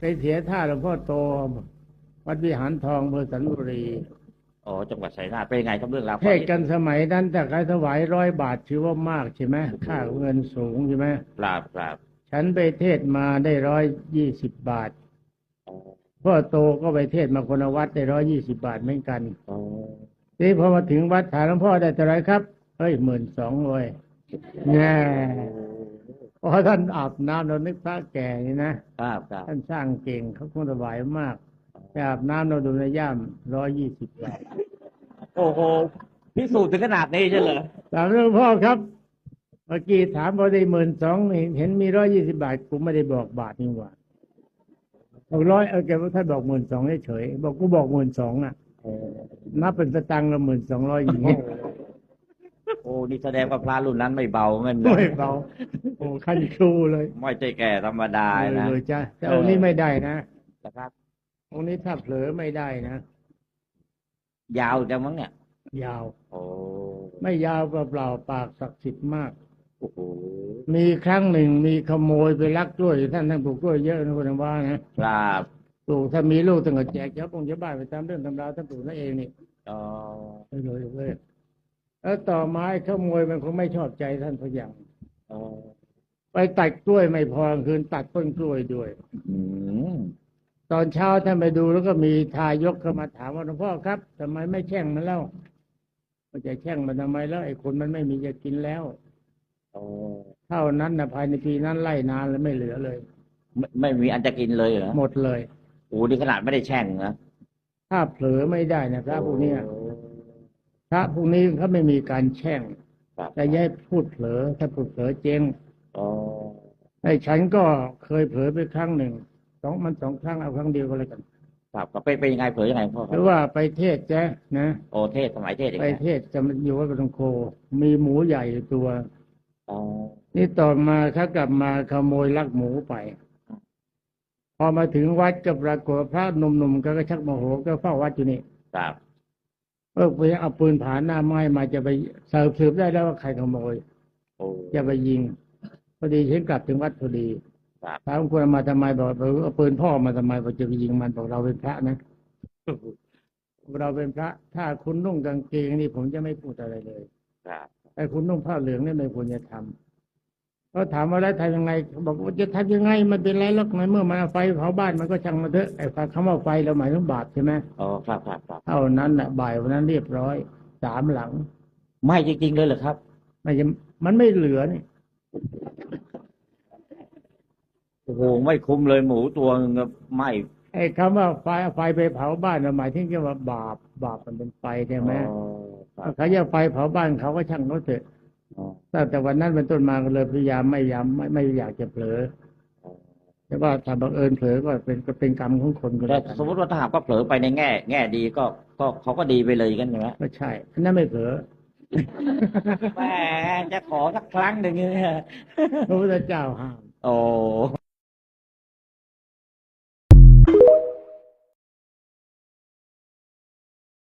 ไปเสียท่าหลวงพ่อโต วัดวิหารทองอำเภอสันบุรีอ๋อจังหวัดชัยนาทเป็นยังไงครับเรื่องราวเทศกันสมัยนั้นแต่ใครถวายร้อยบาทถือว่ามากใช่ไหมค่าเงินสูงใช่ไหมปราบปราบฉันไปเทศมาได้ร้อยยี่สิบบาทอ๋อพ่อโตก็ไปเทศมาคนละวัดได้ร้อยยี่สิบาทเหมือนกันอ๋อทีนี้พอมาถึงวัดถามหลวงพ่อได้เท่าไหรครับ เฮ้ยหมื่นสองเลยแง่ พอท่านอาบน้ำเรานึกพระแก่นี่นะครับครับท่านสร้างเก่งเขาคงถวายมากไปอาบน้ำเราดูในย่ามร้อยยี่สิบบาทโอ้โหพิสูจน์ถึงขนาดนี้ใช่เหรอถามหลวงพ่อครับ เมื่อกี้ถามพอได้หมื่นสองเห็นมีร้อยยี่สิบาทกูไม่ได้บอกบาทนี่หว่าบอกร้อยเออแกว่าท่านบอกหมื่นสองเฉยๆบอกกูบอกหมื่นสองอะนับเป็นสตังค์ละหมื่นสองร้อยอย่างนี้โอ้นี่แสดงว่าพระรุ่นนั้นไม่เบาเงินไม่เบาโอ้ขั้นครูเลย ไม่ใช่แก่ธรรมดานะเลยจ้ะแต่องค์นี้ไม่ได้นะนะครับองค์นี้ถ้าเผลอไม่ได้นะยาวจังมั้งเนี่ย ยาว โอ้ไม่ยาวเปล่าๆปากศักดิ์สิทธิ์มากโอ้โหมีครั้งหนึ่งมีขโมยไปลักกล้วยท่านท่านปลูกกล้วยเยอะนะคุณว่านะครับปลูกถ้ามีลูกตั้งแต่แจกเจ้าปงเจ้าบ้านไปตามเรื่องตำราท่านปลูกนั่นเองนี่อ๋อไม่เลยเลย แล้วต่อมาไอ้ขโมยมันคงไม่ชอบใจท่านพระอย่างอ๋อไปตัดกล้วยไม่พอกลางคืนตัดต้นกล้วยด้วยอืมตอนเช้าท่านไปดูแล้วก็มีทายกเข้ามาถามว่าหลวงพ่อครับทำไมไม่แช่งมันเล่าว่าจะแช่งมันทำไมแล้ว ไอ้คนมันไม่มีจะกินแล้วอ๋อเท่านั้นนะภายในปีนั้นไล่นานแล้วไม่เหลือเลย ไม่ไม่มีอันจะกินเลยเหรอหมดเลยโอ้นี่ขนาดไม่ได้แช่งนะถ้าเผลอไม่ได้นะพระพวกเนี้ย พระพวกนี้เขาไม่มีการแช่งครับแต่อย้ายพูดเผลอถ้าพูดเผลอเจ๊งอ๋อไอ้ฉันก็เคยเผลอไปครั้งหนึ่งสองมันสองครั้งเอาครั้งเดียวก็แล้วกันครับก็เป็นเป็นยังไงเผยยังไงพ่อหครัรืบอว่าไปเทศจ้ะนะโอเทศสมัยเทศอย่างไปเงี้ยเทศจะมาอยู่วัดปฐมโค มีหมูใหญ่อยู่ตัวอ๋อนี่ต่อมาเขากลับมาขโมยลักหมูไป พอมาถึงวัดก็ปรากฏว่าพระหนุ่มๆก็ชักโมโหก็เฝ้าวัดอยู่นี่ครับ เออไปเอาปืนผาหน้าไม้มาจะไปเสิร์ฟสืบได้แล้วว่าใครขโมยโอ้จะไปยิงพอดีฉันกลับถึงวัดพอดีครับถามคุณมาทำไมบอกเอาปืนพ่อมาทำไมบอกจะไปยิงมันบอกเราเป็นพระนะเราเป็นพระ ถ้าคุณนุ่งกางเกงนี่ผมจะไม่พูดอะไรเลยครับไอ้คุณนุ่งผ้าเหลืองนี่ไม่ควรจะทำ เขาถามว่าแล้วทำยังไงบอกว่าจะทำยังไงมันเป็นไรหรอกในเมื่อมันเอาไฟเผาบ้านมันก็ช่างมาเถอะไอ้คำว่าไฟเราหมายถึงบาปใช่ไหมอ๋อครับครับครับเท่านั้นน่ะบ่ายวันนั้นเรียบร้อยสามหลังไม่จริงๆเลยเหรอครับไม่จะมันไม่เหลือนี่โอ้โหไม่คุ้มเลยหมูตัวนึงก็ไหม่ไอ้คำว่าไฟไฟไปเผาบ้านน่ะหมายถึงแค่ว่าบาปบาปมันเป็นไฟใช่ไหมอ๋อครับถ้าเขาจะไฟเผาบ้านเขาก็ช่างเขาเถอะอ๋อ ตั้งแต่วันนั้นเป็นต้นมาก็เลยพยายามไม่ยามไม่ไม่อยากจะเผลออ๋อแต่ว่าถ้าบังเอิญเผลอก็เป็นก็เป็นกรรมของคนก็แต่แล้วกันสมมติว่าถ้าหากว่าเผลอไปในแง่ แง่ดีก็ก็เขาก็ดีไปเลยกันใช่ไหมก็ใช่อันนั้นไม่เผลอแหมจะขอสักครั้งหนึ่งเนี่ยพระพุทธเจ้าห้าม โอ้